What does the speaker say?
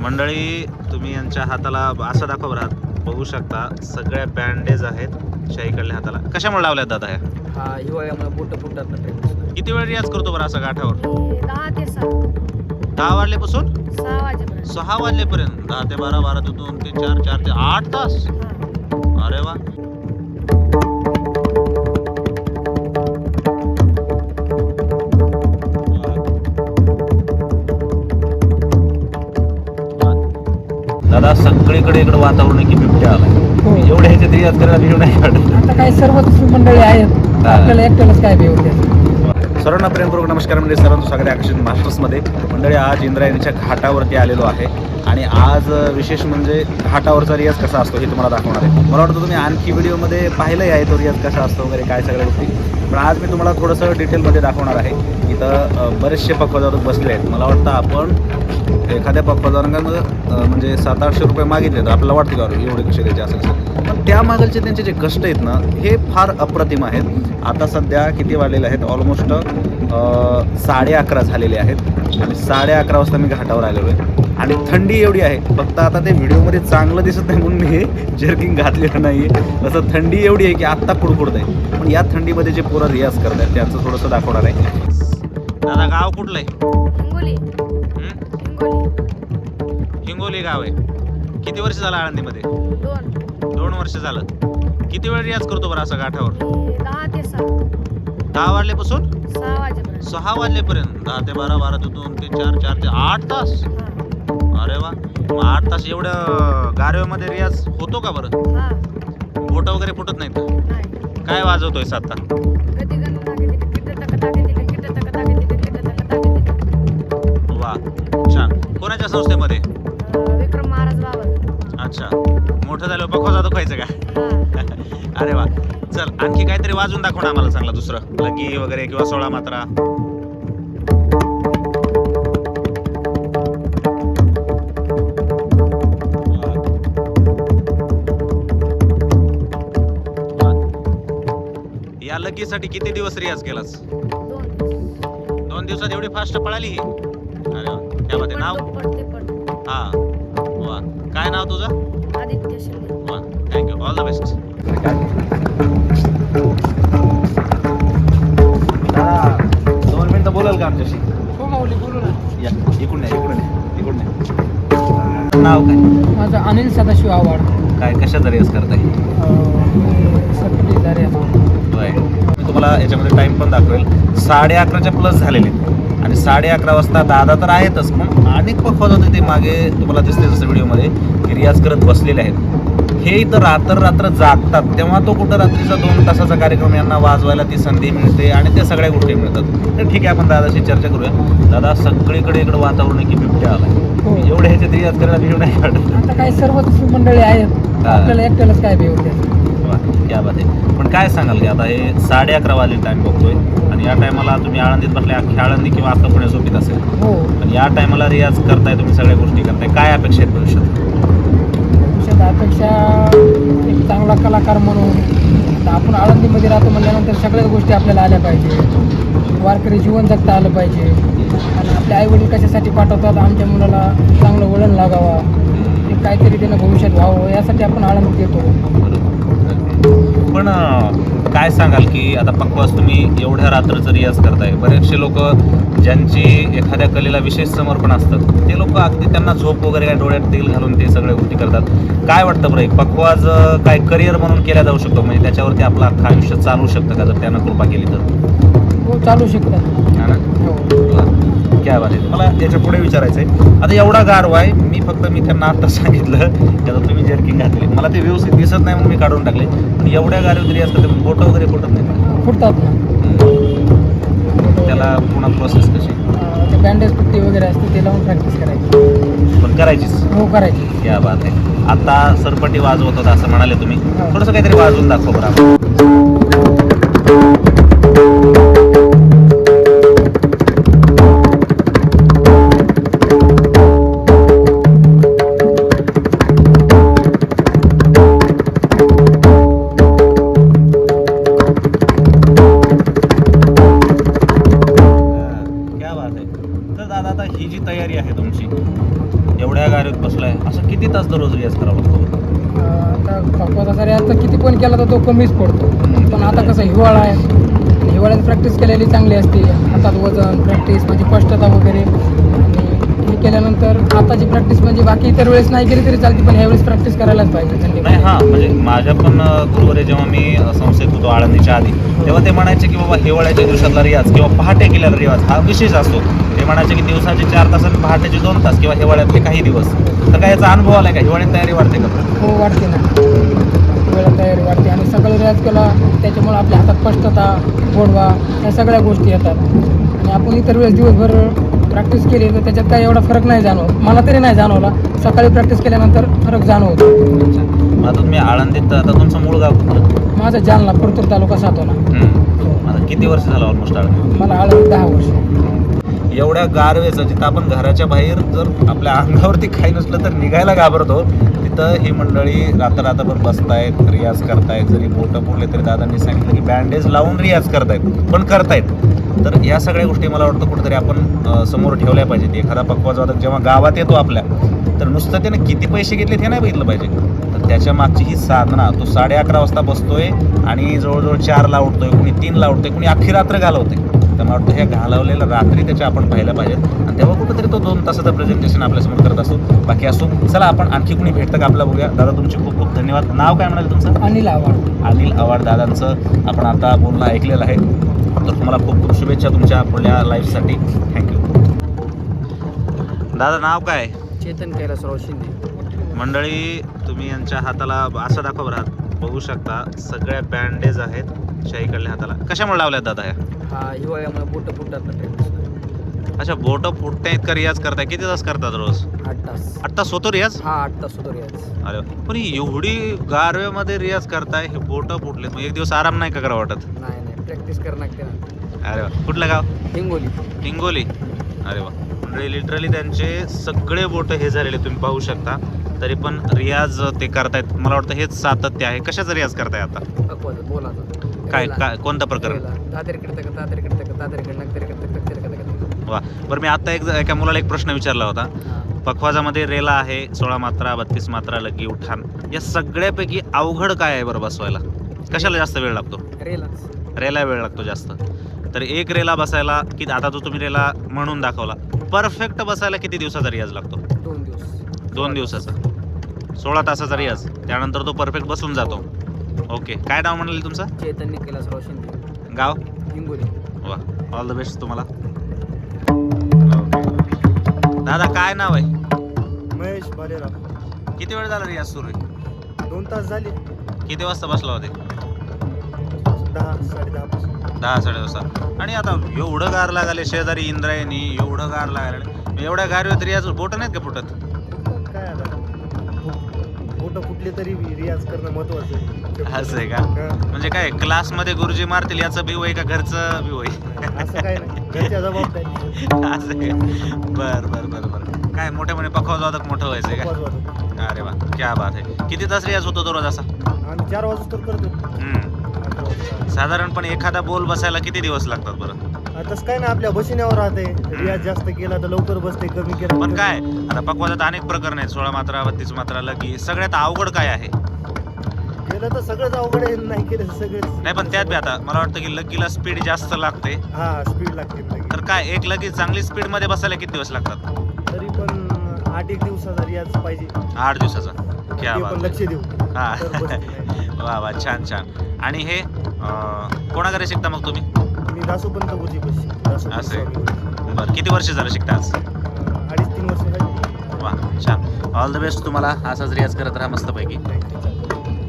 मंडळी तुम्ही यांच्या हाताला असं दाखवा बरं हात बघू शकता सगळ्या बँडेज आहेत शाईकडल्या हाताला. कशामुळे लावल्यात दादा ह्या? हा हिवाळ्यामुळे बोट फुटतात ना किती वेळ रियाज करतो बरं असा गाठावर? दहा ते सहा. दहा वाजल्यापासून? सहा वाजल्यापर्यंत. दहा ते बारा बारा ते दोन ते चार चार ते आठ तास. अरे वा. दादा सगळीकडे इकडे वातावरण आहे की बिबट्या आलाय. एवढ्या ह्याच्यात रियाज करायला भीव नाही वाटत. आता काय सर्वच मंडळी आहेत. हा. आपल्याला एकट्यालाच काय भेव सर्वांना प्रेमपूर्वक नमस्कार म्हणजे सर्वांचं स्वागत आहे आकर्षण मास्टर्समध्ये मंडळी आज इंद्रायणीच्या घाटावरती आलेलो आहे. आणि आज विशेष म्हणजे घाटावरचा रियाज कसा असतो हे तुम्हाला दाखवणार आहे. मला वाटतं तुम्ही आणखी व्हिडिओमध्ये पाहिलंही आहे तो रियाज कसा असतो वगैरे काय सगळ्या गोष्टी. पण आज मी तुम्हाला थोडंसं डिटेलमध्ये दाखवणार आहे इथं बरेचसे पक्वाजावर बसले आहेत. मला वाटतं आपण एखाद्या पक्वाजारांमध्ये म्हणजे सात आठशे रुपये मागितले तर आपल्याला वाटतं का अरे एवढे कसे द्यायचे असेल पण त्या मागलचे त्यांचे जे कष्ट आहेत ना हे फार अप्रतिम आहेत. आता सध्या किती वाढलेले आहेत? ऑलमोस्ट साडे अकरा झालेले आहेत. आणि साडे अकरा वाजता मी घाटावर आलेलो आहे. आणि थंडी एवढी आहे. फक्त आता ते व्हिडिओमध्ये चांगलं दिसत नाही म्हणून मी हे जर्किंग घातलेलं नाही आहे तसं थंडी एवढी आहे की आत्ता कुडकुडत आहे पण या थंडीमध्ये जे पोरं रियाज करत आहेत त्यांचं थोडंसं दाखवणार आहे. दादा गाव कुठलं आहे हिंगोली हिंगोली. हिंगोली गाव आहे. किती वर्ष झालं आळंदीमध्ये? दोन. दोन वर्ष झालं. किती वेळ रियाज करतो बरं असा गाठावर? दहा वाजल्यापासून? सहा वाजल्यापर्यंत. दहा ते बारा बारा ते दोन ते चार चार ते आठ तास? हा. वा मग आठ तास एवढं गारव्यामध्ये रियाज होतो का बरं? हा. बोट वगैरे फुटत नाहीत? नाही. काय वाजवतोय आता कधी गण टक टक टक वा छान. कोणाच्या संस्थेमध्ये? अं, विक्रम महाराज बाबा अच्छा. मोठं झालं पखोजा दुखायचं का? हा. अरे वा. चल आणखी काहीतरी वाजून दाखव ना आम्हाला चांगला दुसरं. लगी वगैरे किंवा सोळा मात्रा. या लगीसाठी किती दिवस रियाज केलास? दोन दोन दिवसात एवढी फास्ट पळाली ही? अरे वा क्या बात आहे. नाव? हा वा. काय नाव तुझं? आदित्य शिंदे. वा थँक्यू ऑल द बेस्ट दोन मिनिटं बोलाल का आमच्याशी? हो माऊली बोलू ना. या इकडून नाही इकडून नाही इकडून नाही नाव काय? माझं अनिल सदाशिव आव्हाड. काय कशाचा रेस करताय? सरपटीदार होय तुम्हाला याच्यामध्ये टाइम पण दाखवेल. साडे अकराच्या प्लस झालेले. आणि साडे अकरा वाजता दादा तर आहेतच पण अनेक पखवाज होते ते मागे तुम्हाला दिसते जसं व्हिडिओमध्ये की रियाज करत बसलेले आहेत. हे इथं रात्र रात्र जागतात. तेव्हा तो कुठं रात्रीचा दोन तासाचा कार्यक्रम यांना वाजवायला ती संधी मिळते आणि त्या सगळ्या गोष्टी मिळतात. तर ठीक आहे आपण दादाशी चर्चा करूया. दादा सगळीकडे इकडे वातावरण आहे की बिबट्या आलाय. हो. एवढे ह्याच्यात रियाज करायला भीव नाही वाटत आता काय सर्वच मंडळी आहेत. आपल्याला एकट्यालाच काय त्याचं वा, क्या बात आहे पण काय सांगाल की आता हे साडे अकरा वाजले टाइम बघतोय आणि या टायमाला तुम्ही आळंदीत बसले अख्खी आळंदी किंवा अख्खा पुणे झोपीत असेल. हो. आणि या टायमाला रियाज करताय तुम्ही सगळ्या गोष्टी करताय. काय अपेक्षा आहेत भविष्यात? भविष्यात अपेक्षा एक चांगला कलाकार म्हणून आता आपण आळंदीमध्ये राहतो म्हणल्यानंतर सगळ्याच गोष्टी आपल्याला आल्या पाहिजे. वारकरी जीवन जगता आलं पाहिजे. आणि आपले आईवडील कशासाठी पाठवतात? आमच्या मुलाला चांगलं वळण लागावा. काहीतरी त्यानं भविष्यात व्हावं यासाठी आपण आळंदीत येतो. पण काय सांगाल की आता पक्वास तुम्ही एवढ्या रात्रचं रियाज करताय बरेचसे लोक ज्यांची एखाद्या कलेला विशेष समर्पण असतं ते लोक अगदी त्यांना झोप वगैरे काय डोळ्यात तेल घालून ते सगळ्या गोष्टी करतात. काय वाटतं बरं एक पक्वाज काय करिअर म्हणून केला जाऊ शकतो? म्हणजे त्याच्यावरती आपलं अख्खं आयुष्य चालू शकतं का जर त्यानं कृपा केली तर? हो चालू शकतात बात आहे? मला याच्यापुढे विचारायचं आहे आता एवढा गारवा आहे मी फक्त मी त्यांना आता सांगितलं की आता तुम्ही जर्किंग घातले. मला ते व्यवस्थित दिसत नाही म्हणून मी काढून टाकले. पण एवढ्या गारव तरी असतं ते बोटं वगैरे फुटत नाही फुटतात त्याला पुन्हा प्रोसेस कशी? बँडेज पट्टी वगैरे असते ते लावून प्रॅक्टिस करायची. पण करायचीच. हो करायची. क्या बात आहे. आता सरपटी वाजवत होता असं म्हणाले तुम्ही. हा. थोडंसं काहीतरी वाजवून दाखव बरं तर दादा आता ही जी तयारी आहे तुमची एवढ्या गाड्या बसलाय असं किती तास दररोज रियाज करावा लागतो आता जरी आता किती पण केला तर तो कमीच पडतो. पण आता कसं हिवाळा आहे. हिवाळ्यात प्रॅक्टिस केलेली चांगली असते. हातात वजन प्रॅक्टिस म्हणजे स्पष्टता वगैरे. हे केल्यानंतर आताची प्रॅक्टिस म्हणजे बाकी इतर वेळेस नाही केली तरी चालते पण ह्यावेळेस प्रॅक्टिस करायलाच पाहिजे नाही हा म्हणजे माझ्या पण गुरुवारी जेव्हा मी संस्थेत होतो आळंदीच्या आधी तेव्हा ते म्हणायचे की बाबा हिवाळ्याच्या दिवसातला रियाज किंवा पहाटे केलेला रियाज हा विशेष असतो. ते म्हणायचे की दिवसाचे चार तास आणि पहाटेचे दोन तास किंवा हिवाळ्यातले काही दिवस. तर काय याचा अनुभव आलाय का? हिवाळ्यात तयारी वाढते का? हो वाटते ना. वेळा तयारी वाटते आणि सगळं रियाज केला त्याच्यामुळे आपल्या हातात स्पष्टता गोडवा या सगळ्या गोष्टी येतात. आणि आपण इतर वेळेस दिवसभर प्रॅक्टिस केली तर त्याच्यात काही एवढा फरक नाही जाणवत. मला तरी नाही जाणवला. सकाळी प्रॅक्टिस केल्यानंतर फरक जाणवतो. मग आता तुम्ही आळंदीत आता तुमचं मूळ गाव कुठलं? माझा जालना परतूर तालुका सातोना हम्म. आता किती वर्ष झालं ऑलमोस्ट आळंदी मला आलं दहा वर्ष. एवढ्या गारवेचं जिथं आपण घराच्या बाहेर जर आपल्या अंगावरती काही नसलं तर निघायला घाबरतो. तिथं ही मंडळी रात्र रात्रभर बसतायत रियाज करतायत. जरी बोटं पुरले तरी दादांनी सांगितलं की बँडेज लावून रियाज करतायत. पण करतायत. तर या सगळ्या गोष्टी मला वाटतं कुठेतरी आपण समोर ठेवल्या पाहिजेत. एखादा पक्वाजवादक जेव्हा गावात येतो आपल्या तर नुसतं त्याने किती पैसे घेतले हे नाही बघितलं पाहिजे. तर त्याच्या मागची ही साधना तो साडे अकरा वाजता बसतोय आणि जवळजवळ चारला उठतोय कुणी तीनला उठतोय कुणी अख्खी रात्र घालवते तर मला वाटतं ह्या घालवलेल्या रात्री त्याच्या आपण पाहायला पाहिजेत. आणि तेव्हा कुठेतरी तो दोन तासाचं प्रेझेंटेशन आपल्यासमोर करत असतो. बाकी असो चला आपण आणखी कुणी भेटतं का आपला बघूया. दादा तुमचे खूप खूप धन्यवाद. नाव काय म्हणाले तुमचं? अनिल आव्हाड. अनिल आवाड दादांचं आपण आता बोलणं ऐकलेलं आहे. तर तुम्हाला खूप खूप शुभेच्छा तुमच्या पुढल्या लाईफसाठी थँक्यू दादा नाव काय? चेतन कैलासराव शिंदे. मंडळी तुम्ही यांच्या हाताला असं दाखव बरं. हात बघू शकता सगळ्या बँडेज आहेत शाहीकडल्या हाताला. कशामुळे लावल्यात दादा हा हिवाळ्यामुळे बोट फुटतात अच्छा बोटं फुटतायत का रियाज करताय? किती तास करतात रोज? आठ तास. आठ तास होतो रियाज? हा आठ तास होतो रियाज. अरे. पण एवढी गारव्यामध्ये रियाज करताय हे बोटं फुटलेत मग एक दिवस आराम नाही का करा वाटत? नाही प्रॅक्टिस करावं लागते ना. अरे वा. कुठलं गाव? हिंगोली. हिंगोली. अरे वा. म्हणजे लिटरली त्यांचे सगळे बोट हे झालेले तुम्ही पाहू शकता. तरी पण रियाज ते करतायत. मला वाटतं हेच सातत्य आहे. कशाचा रियाज करताय आता? काय काय कोणतं प्रकरण? तातरीकडे तक तातरीकडे तक तातरीकडे नक्तरीकडे तक तक्तरीकडे तक. वा. बरं मी आता एक एका मुलाला एक प्रश्न विचारला होता. पखवाजामध्ये रेला आहे सोळा मात्रा बत्तीस मात्रा लगी उठाण. या सगळ्यापैकी अवघड काय आहे बरं बसवायला? कशाला जास्त वेळ लागतो? रेलाच. रेला वेळ लागतो जास्त. तर एक रेला बसायला की आता जो तुम्ही रेला म्हणून दाखवला परफेक्ट बसायला किती दिवसाचा रियाज लागतो? दोन दिवस. दोन दिवसाचा. सोळा तासाचा रियाज. त्यानंतर तो परफेक्ट बसून जातो. ओके काय नाव म्हणाले तुमचं? चेतन कैलासराव शिंदे. गाव? हिंगोली. वा. ऑल द बेस्ट तुम्हाला. दादा काय नाव आहे? महेश भालेराव किती वेळ झाला रियाज सुरू आहे? दोन तास झाले. किती वाजता बसला होते? दहा साडे दहा पासून. दहा साडे वाजता आणि आता एवढं गार लागाले शेजारी इंद्रायणी एवढं गार लागायला. एवढ्या गारव्यात रियाज बोट नाहीत का फुटत? काय आता? बोटं फुटले तरी रियाज करणं महत्वाचं आहे. असं आहे का. म्हणजे काय क्लासमध्ये गुरुजी मारतील याचं भिव आहे का घरचं आहे असं काय घरच्या जबाबदारी असं? बर बर बर बर. काय मोठे मोठे पखवाजवादक मोठं व्हायचंय का? अरे वा क्या बात आहे. किती तास रियाज होतो दररोज असा? आम्ही चार वाजता तर करतो. साधारणपणे एखादा बोल बसायला किती दिवस लागतात बरं? आता तसं काय नाही आपल्या बसिण्यावर राहते. रियाज जास्त केला तर लवकर बसते कमी केला पण. काय आता पकवाजात अनेक प्रकरण आहेत सोळा मात्रा बत्तीस मात्रा लगी सगळ्यात अवघड काय आहे? केलं तर सगळंच अवघड आहे नाही केलं तर सगळेच नाही पण त्यात बी आता मला वाटतं की लगीला स्पीड जास्त लागते. हा स्पीड लागते लगेच. तर काय एक लगी चांगली स्पीडमध्ये बसायला किती दिवस लागतात? तरी पण आठ एक दिवसाचा रियाज पाहिजे. आठ दिवसाचा. क्या ते बात. पण लक्ष देऊ. हा. वा वा छान छान. आणि हे कोणाकडे शिकता मग तुम्ही? मी दासोपंत गुरुजी असं. बरं किती वर्ष झालं शिकता आज? अडीच तीन वर्ष वा छान. ऑल द बेस्ट तुम्हाला. असाच रियाज करत राहा मस्तपैकी.